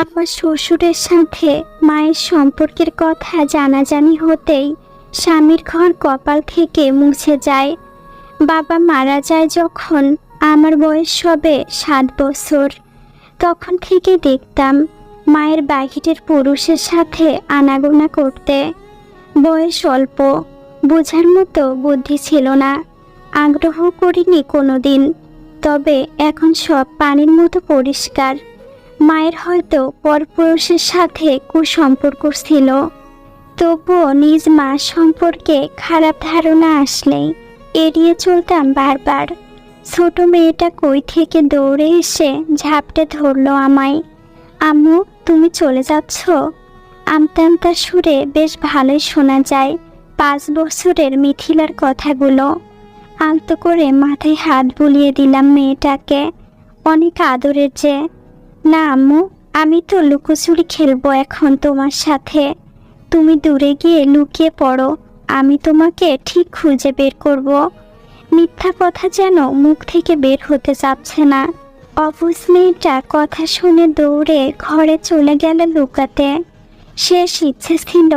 আমার শ্বশুরের সাথে মায়ের সম্পর্কের কথা জানাজানি হতেই স্বামীর ঘর কপাল থেকে মুছে যায়। বাবা মারা যায় যখন আমার বয়স হবে সাত বছর। তখন থেকে দেখতাম মায়ের বাহিরের পুরুষের সাথে আনাগোনা করতে। বয়স অল্প, বোঝার মতো বুদ্ধি ছিল না। আগ্রহ করিনি কোনোদিন, তবে এখন সব পানির মতো পরিষ্কার। মায়ের হয়তো পরপুরুষের সাথে কুসম্পর্ক ছিল। তবুও নিজ মা সম্পর্কে খারাপ ধারণা আসলেই এড়িয়ে চলতাম বারবার। ছোট মেয়েটা কই থেকে দৌড়ে এসে ঝাপটে ধরলো আমায়, আম্মু, তুমি চলে যাচ্ছ? আমতা আমতা সুরে বেশ ভালোই শোনা যায় পাঁচ বছরের মিথিলার কথাগুলো। আলতো করে মাথায় হাত বুলিয়ে দিলাম মেয়েটাকে, অনেক আদরের যে না আম্মু, আমি তো লুকোচুরি খেলব এখন তোমার সাথে। তুমি দূরে গিয়ে লুকিয়ে পড়ো, আমি তোমাকে ঠিক খুঁজে বের করব। মিথ্যা কথা যেন মুখ থেকে বের হতে চাচ্ছে না। অবুজ মেয়েটা কথা শুনে দৌড়ে ঘরে চলে গেল লুকাতে। শেষ ইচ্ছে ছিল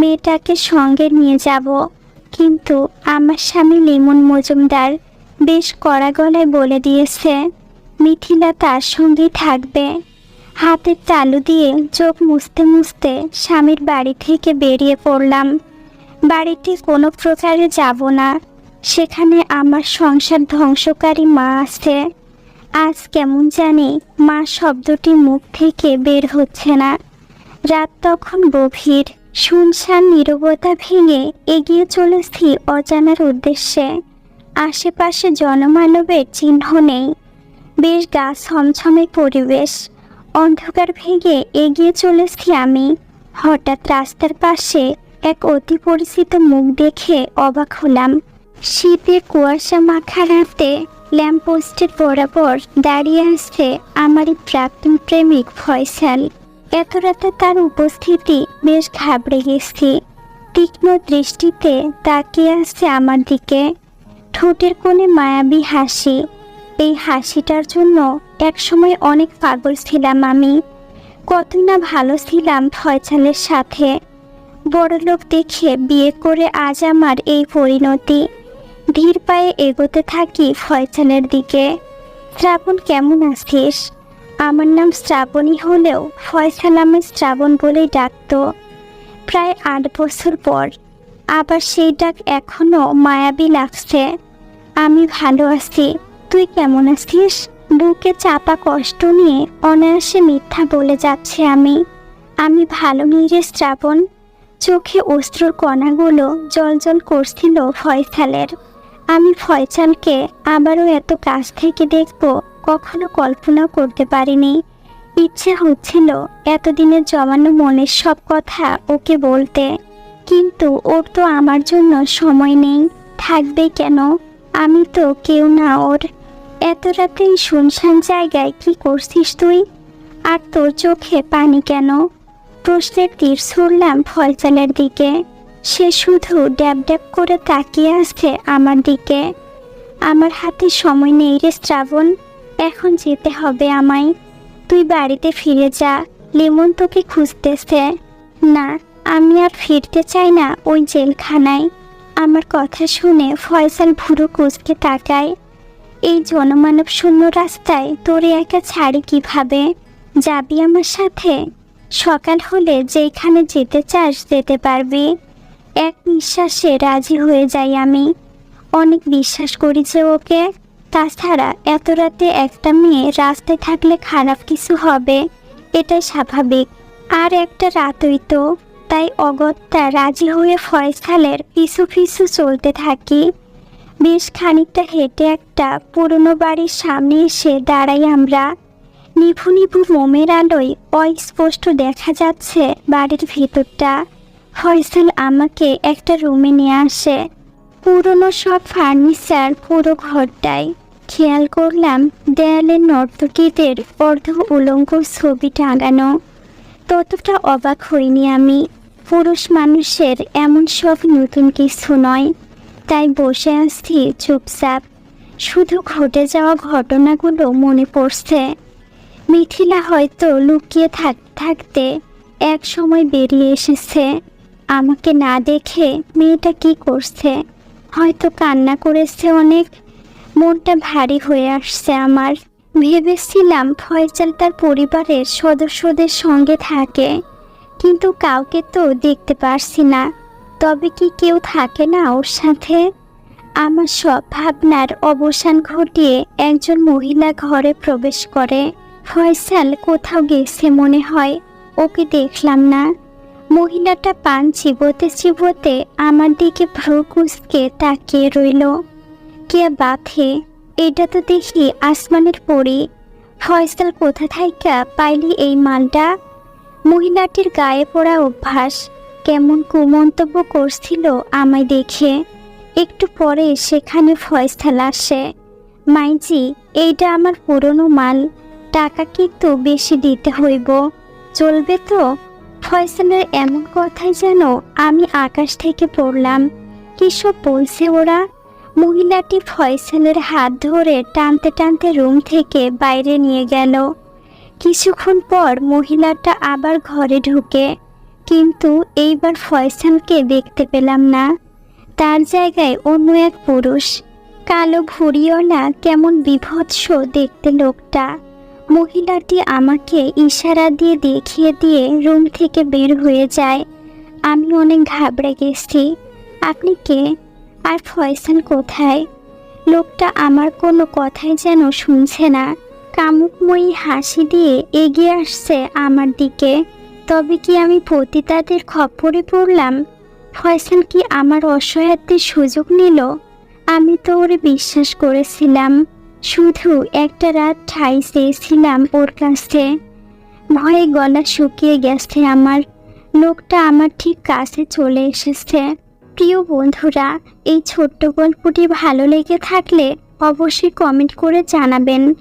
মেয়েটাকে সঙ্গে নিয়ে যাব, কিন্তু আমার স্বামী লিমন মজুমদার বেশ কড়া গলায় বলে দিয়েছে মিথিলা তার সঙ্গেই থাকবে। হাতের তালু দিয়ে চোখ মুছতে মুছতে স্বামীর বাড়ি থেকে বেরিয়ে পড়লাম। বাড়িটি কোনো প্রকারে যাব না। সেখানে আমার সংসার ধ্বংসকারী মা আছে। আজ কেমন জানি মা শব্দটি মুখ থেকে বের হচ্ছে না। রাত তখন গভীর। শুনশান নীরবতা ভেঙে এগিয়ে চলেছি অজানার উদ্দেশ্যে। আশেপাশে জনমানবের চিহ্ন নেই। বেশ গা ছমছমে পরিবেশ। অন্ধকার ভেঙে এগিয়ে চলেছি আমি। হঠাৎ রাস্তার পাশে এক অতি পরিচিত মুখ দেখে অবাক হলাম। শীতে কুয়াশা মাখা রাতে ল্যাম্পপোস্টের বরাবর দাঁড়িয়ে আছে আমারই প্রাক্তন প্রেমিক ফয়সাল। এত রাতে তার উপস্থিতি বেশ ঘাবড়ে গেছি। তীক্ষ্ণ দৃষ্টিতে তাকিয়ে আসছে আমার দিকে। ঠোঁটের কোণে মায়াবী হাসি এই হাসিটার জন্য একসময় অনেক পাগল ছিলাম আমি। কতই না ভালো ছিলাম ফয়সালের সাথে। বড়লোক দেখে বিয়ে করে আজ আমার এই পরিণতি। ধীর পায়ে এগোতে থাকি ফয়সালের দিকে। শ্রাবণ, কেমন আছিস? আমার নাম শ্রাবণী হলেও ফয়সাল আমি শ্রাবণ বলেই ডাকতো। প্রায় আট বছর পর আবার সেই ডাক এখনও মায়াবী লাগছে। আমি ভালো আছি। তুই কেমন আছিস? বুকে চাপা কষ্ট নিয়ে অনায়াসে মিথ্যা বলে যাচ্ছে আমি। আমি ভালো রে শ্রাবণ। চোখে অস্ত্রর কণাগুলো জল করছিল ফয়সালের। আমি ফয়সালকে আবারও এত কাছ থেকে দেখব, কখনো কল্পনা করতে পারিনি। ইচ্ছে হচ্ছিল এতদিনের জমানো মনের সব কথা ওকে বলতে। কিন্তু ওর তো আমার জন্য সময় নেই। থাকবে কেন? আমি তো কেউ না ওর এত রাতে শুনশান জায়গায় কি করছিস তুই? আর তোর চোখে পানি কেন? প্রশ্নের তীর ছুড়লাম ফয়সালের দিকে। সে শুধু ড্যাব ড্যাব করে তাকিয়ে আসছে আমার দিকে। আমার হাতে সময় নেই রে শ্রাবণ, এখন যেতে হবে আমায়। তুই বাড়িতে ফিরে যা, লেমন তোকে খুঁজতেছে। না, আমি আর ফিরতে চাই না ওই জেলখানায়। আমার কথা শুনে ফয়সাল ভুরু কুচকে তাকায়। এই জনমানব শূন্য রাস্তায় তোরে একা ছাড়ি কীভাবে? যাবি আমার সাথে? সকাল হলে যেখানে যেতে চাস যেতে পারবি। এক নিঃশ্বাসে রাজি হয়ে যাই আমি। অনেক বিশ্বাস করি যে ওকে। তাছাড়া এত রাতে একটা মেয়ে রাস্তায় থাকলে খারাপ কিছু হবে, এটাই স্বাভাবিক। আর একটা রাতই তো। তাই অগত্যা রাজি হয়ে ফয়সালের পিছু পিছু চলতে থাকি। বেশ খানিকটা হেঁটে একটা পুরনো বাড়ির সামনে এসে দাঁড়াই আমরা। নিভু নিভু মোমের আলোয় অস্পষ্ট দেখা যাচ্ছে বাড়ির ভিতরটা। ফয়সাল আমাকে একটা রুমে নিয়ে আসে। পুরনো সব ফার্নিচার পুরো ঘরটায়। খেয়াল করলাম দেয়ালের নর্তকীদের অর্ধ উলঙ্গ ছবি টাঙানো। ততটা অবাক হইনি আমি। পুরুষ মানুষের এমন সব নতুন কিছু নয়। তাই বসে আছি চুপচাপ। শুধু ঘটে যাওয়া ঘটনাগুলো মনে পড়ছে। মিথিলা হয়তো লুকিয়ে থাক, থাকতে এক সময় বেরিয়ে এসেছে। আমাকে না দেখে মেয়েটা কি করছে? হয়তো কান্না করেছে অনেক। মনটা ভারী হয়ে আসছে আমার। ভেবেছিলাম ফয়সাল তার পরিবারের সদস্যদের সঙ্গে থাকে, কিন্তু কাউকে তো দেখতে পারছি না। তবে কি কেউ থাকে না ওর সাথে? আমার সব ভাবনার অবসান ঘটিয়ে একজন মহিলা ঘরে প্রবেশ করে। ফয়সাল কোথাও গেছে মনে হয়, ওকে দেখলাম না। মহিলাটা পান চিবোতে চিবোতে আমার দিকে ভ্রু কুচকে তাকিয়ে রইল। কে বাথে এটা তো দেখি আসমানের পরি। ফয়সাল কোথা থাইকা পাইলি এই মালটা? মহিলাটির গায়ে পড়া অভ্যাস কেমন কুমন্তব্য করছিল আমায় দেখে। একটু পরে সেখানে ফয়সাল আসে। মাইজি, এইটা আমার পুরনো মাল। টাকা কিন্তু বেশি দিতে হইব? চলবে তো? ফয়সালের এমন কথাই যেন আমি আকাশ থেকে পড়লাম। কিসব বলছে ওরা? মহিলাটি ফয়সালের হাত ধরে টানতে টানতে রুম থেকে বাইরে নিয়ে গেল। কিছুক্ষণ পর মহিলাটা আবার ঘরে ঢুকে। কিন্তু এইবার ফয়সালকে দেখতে পেলাম না। তার জায়গায় অন্য এক পুরুষ। কালো ভুড়িওয়ালা কেমন বিভৎস দেখতে লোকটা। মহিলাটি আমাকে ইশারা দিয়ে দেখিয়ে দিয়ে রুম থেকে বের হয়ে যায়। আমি অনেক ঘাবড়ে গেছি। আপনি কে? আর ফয়সাল কোথায়? লোকটা আমার কোনো কথাই যেন শুনছে না। কামুকময়ী হাসি দিয়ে এগিয়ে আসছে আমার দিকে। তবে কি আমি পতিতাদের খপ্পরে পড়লাম? ফয়সাল কি আমার অসহায়ত্বের সুযোগ নিল? আমি তো ওরে বিশ্বাস করেছিলাম। শুধু একটা রাত ঠাই চেয়েছিলাম ওর কাছে। ভয়ে গলা শুকিয়ে গেছে আমার। লোকটা আমার ঠিক কাছে চলে এসেছে। প্রিয় বন্ধুরা, এই ছোট্ট গল্পটি ভালো লেগে থাকলে অবশ্যই কমেন্ট করে জানাবেন।